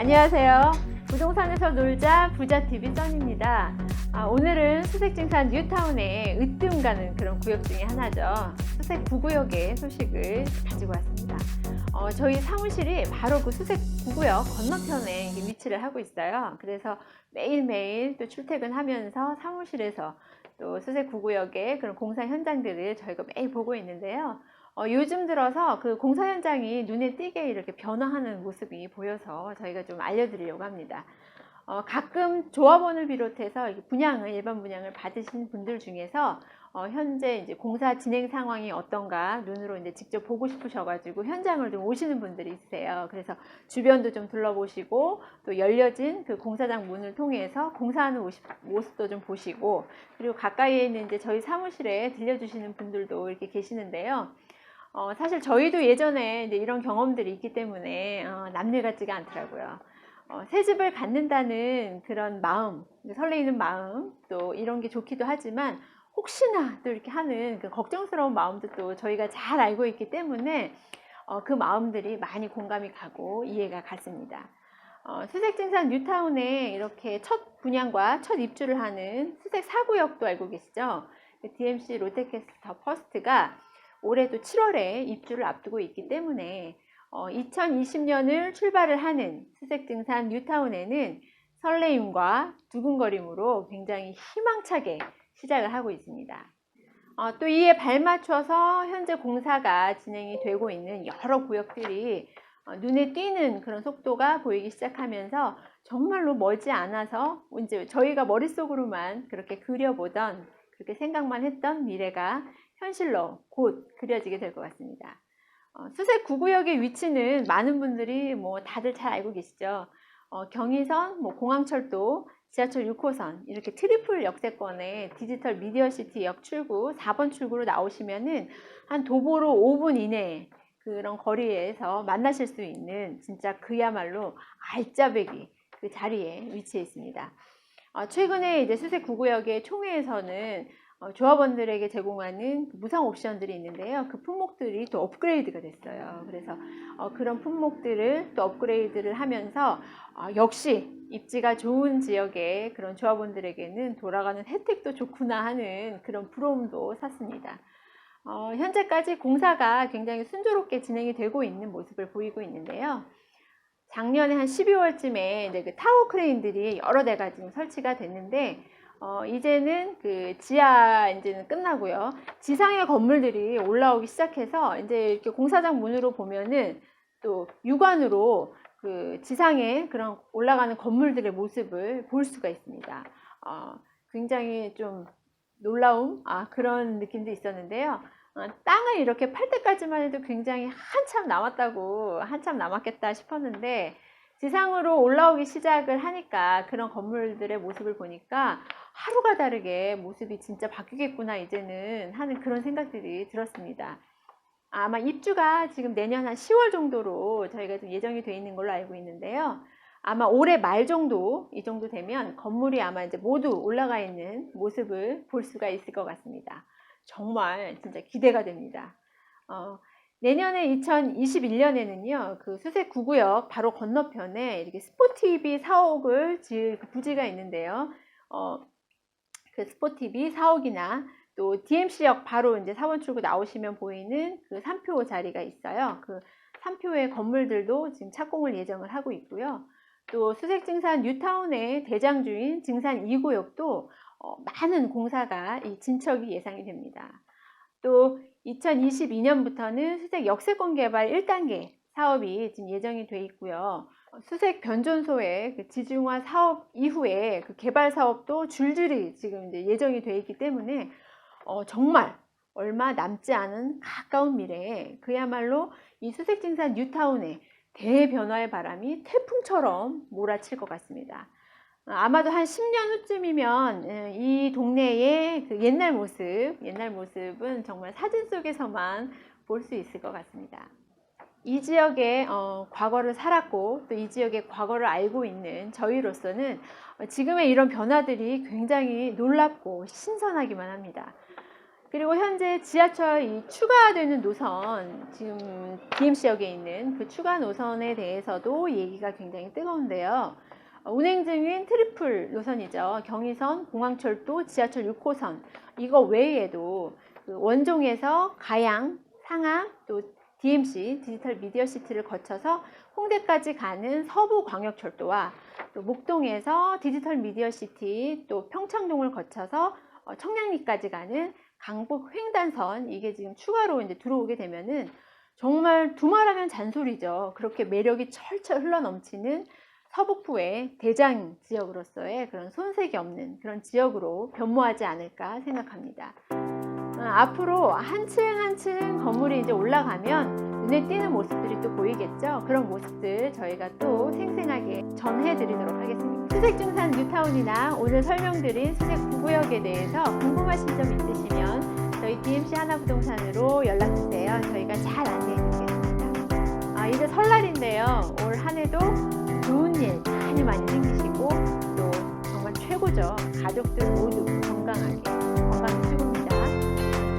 안녕하세요. 부동산에서 놀자 부자TV 써입니다 아, 오늘은 수색증산 뉴타운에 으뜸 가는 그런 구역 중에 하나죠. 수색 9구역의 소식을 가지고 왔습니다. 어, 저희 사무실이 바로 그 수색 9구역 건너편에 위치를 하고 있어요. 그래서 매일매일 또 출퇴근하면서 사무실에서 또 수색 9구역의 그런 공사 현장들을 저희가 매일 보고 있는데요. 어, 요즘 들어서 그 공사 현장이 눈에 띄게 이렇게 변화하는 모습이 보여서 저희가 좀 알려드리려고 합니다. 어, 가끔 조합원을 비롯해서 분양을 일반 분양을 받으신 분들 중에서 어, 현재 이제 공사 진행 상황이 어떤가 눈으로 이제 직접 보고 싶으셔가지고 현장을 좀 오시는 분들이 있으세요. 그래서 주변도 좀 둘러보시고 또 열려진 그 공사장 문을 통해서 공사하는 모습- 모습 도 좀 보시고 그리고 가까이에 있는 이제 저희 사무실에 들려주시는 분들도 이렇게 계시는데요. 어, 사실 저희도 예전에 이런 경험들이 있기 때문에 어, 남일 같지가 않더라고요. 어, 새 집을 갖는다는 그런 마음, 설레이는 마음, 또 이런 게 좋기도 하지만 혹시나 또 이렇게 하는 그 걱정스러운 마음도 또 저희가 잘 알고 있기 때문에 어, 그 마음들이 많이 공감이 가고 이해가 갔습니다. 어, 수색진산 뉴타운에 이렇게 첫 분양과 첫 입주를 하는 수색 4구역도 알고 계시죠? 그 DMC 롯데캐스터 퍼스트가 올해도 7월에 입주를 앞두고 있기 때문에 어, 2020년을 출발을 하는 수색등산 뉴타운에는 설레임과 두근거림으로 굉장히 희망차게 시작을 하고 있습니다. 어, 또 이에 발맞춰서 현재 공사가 진행이 되고 있는 여러 구역들이 어, 눈에 띄는 그런 속도가 보이기 시작하면서 정말로 멀지 않아서 이제 저희가 머릿속으로만 그렇게 그려보던 그렇게 생각만 했던 미래가 현실로 곧 그려지게 될 것 같습니다. 어, 수색 9구역의 위치는 많은 분들이 뭐 다들 잘 알고 계시죠. 어, 경의선, 뭐 공항철도, 지하철 6호선 이렇게 트리플 역세권에 디지털 미디어시티 역 출구 4번 출구로 나오시면은 한 도보로 5분 이내에 그런 거리에서 만나실 수 있는 진짜 그야말로 알짜배기 그 자리에 위치해 있습니다. 어, 최근에 이제 수색 9구역의 총회에서는 어, 조합원들에게 제공하는 그 무상 옵션들이 있는데요. 그 품목들이 또 업그레이드가 됐어요. 그래서 어, 그런 품목들을 또 업그레이드를 하면서 어, 역시 입지가 좋은 지역의 그런 조합원들에게는 돌아가는 혜택도 좋구나 하는 그런 부러움도 샀습니다. 어, 현재까지 공사가 굉장히 순조롭게 진행이 되고 있는 모습을 보이고 있는데요. 작년에 한 12월쯤에 이제 그 타워 크레인들이 여러 대가 지금 설치가 됐는데 어, 이제는 그 지하 이제는 끝나고요. 지상의 건물들이 올라오기 시작해서 이제 이렇게 공사장 문으로 보면은 또 육안으로 그 지상에 그런 올라가는 건물들의 모습을 볼 수가 있습니다. 어, 굉장히 좀 놀라움, 아, 그런 느낌도 있었는데요. 어, 땅을 이렇게 팔 때까지만 해도 굉장히 한참 남았다고, 한참 남았겠다 싶었는데, 지상으로 올라오기 시작을 하니까 그런 건물들의 모습을 보니까 하루가 다르게 모습이 진짜 바뀌겠구나, 이제는 하는 그런 생각들이 들었습니다. 아마 입주가 지금 내년 한 10월 정도로 저희가 좀 예정이 돼 있는 걸로 알고 있는데요. 아마 올해 말 정도, 이 정도 되면 건물이 아마 이제 모두 올라가 있는 모습을 볼 수가 있을 것 같습니다. 정말 진짜 기대가 됩니다. 어, 내년에 2021년에는요, 그 수색 9구역 바로 건너편에 이렇게 스포티비 사옥을 지을 그 부지가 있는데요. 어, 그 스포티비 사옥이나 또 DMC역 바로 이제 4번 출구 나오시면 보이는 그 3표 자리가 있어요. 그 3표의 건물들도 지금 착공을 예정을 하고 있고요. 또 수색증산 뉴타운의 대장주인 증산 2구역도 어, 많은 공사가 이 진척이 예상이 됩니다. 또 2022년부터는 수색 역세권 개발 1단계 사업이 지금 예정이 돼 있고요. 어, 수색 변전소의 그 지중화 사업 이후에 그 개발 사업도 줄줄이 지금 이제 예정이 돼 있기 때문에 어, 정말 얼마 남지 않은 가까운 미래에 그야말로 이 수색증산 뉴타운의 대변화의 바람이 태풍처럼 몰아칠 것 같습니다. 어, 아마도 한 10년 후쯤이면 에, 이 동네의 그 옛날 모습, 옛날 모습은 정말 사진 속에서만 볼 수 있을 것 같습니다. 이 지역의 어, 과거를 살았고 또 이 지역의 과거를 알고 있는 저희로서는 어, 지금의 이런 변화들이 굉장히 놀랍고 신선하기만 합니다. 그리고 현재 지하철 이 추가되는 노선, 지금 DMC역에 있는 그 추가 노선에 대해서도 얘기가 굉장히 뜨거운데요. 어, 운행 중인 트리플 노선이죠. 경의선, 공항철도, 지하철 6호선. 이거 외에도 그 원종에서 가양, 상암, 또 DMC, 디지털 미디어 시티를 거쳐서 홍대까지 가는 서부 광역철도와 또 목동에서 디지털 미디어 시티, 또 평창동을 거쳐서 어, 청량리까지 가는 강북 횡단선 이게 지금 추가로 이제 들어오게 되면은 정말 두말하면 잔소리죠. 그렇게 매력이 철철 흘러 넘치는 서북부의 대장 지역으로서의 그런 손색이 없는 그런 지역으로 변모하지 않을까 생각합니다. 어, 앞으로 한층 한층 건물이 이제 올라가면 눈에 띄는 모습들이 또 보이겠죠. 그런 모습들 저희가 또 생생하게 전해드리도록 하겠습니다. 수색중산 뉴타운이나 오늘 설명드린 수색 구구역에 대해서 궁금하신 점 있으시면 저희 DMC 하나부동산으로 연락주세요. 저희가 잘 안내해드리겠습니다. 아, 이제 설날인데요. 올 한 해도 일 많이 많이 생기시고 또 정말 최고죠. 가족들 모두 건강하게 건강이 최고입니다.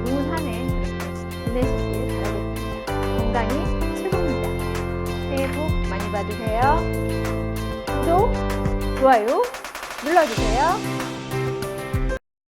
좋은 한 해 보내시길 바라겠습니다. 건강이 최고입니다. 새해 복 많이 받으세요. 구독, 좋아요 눌러주세요.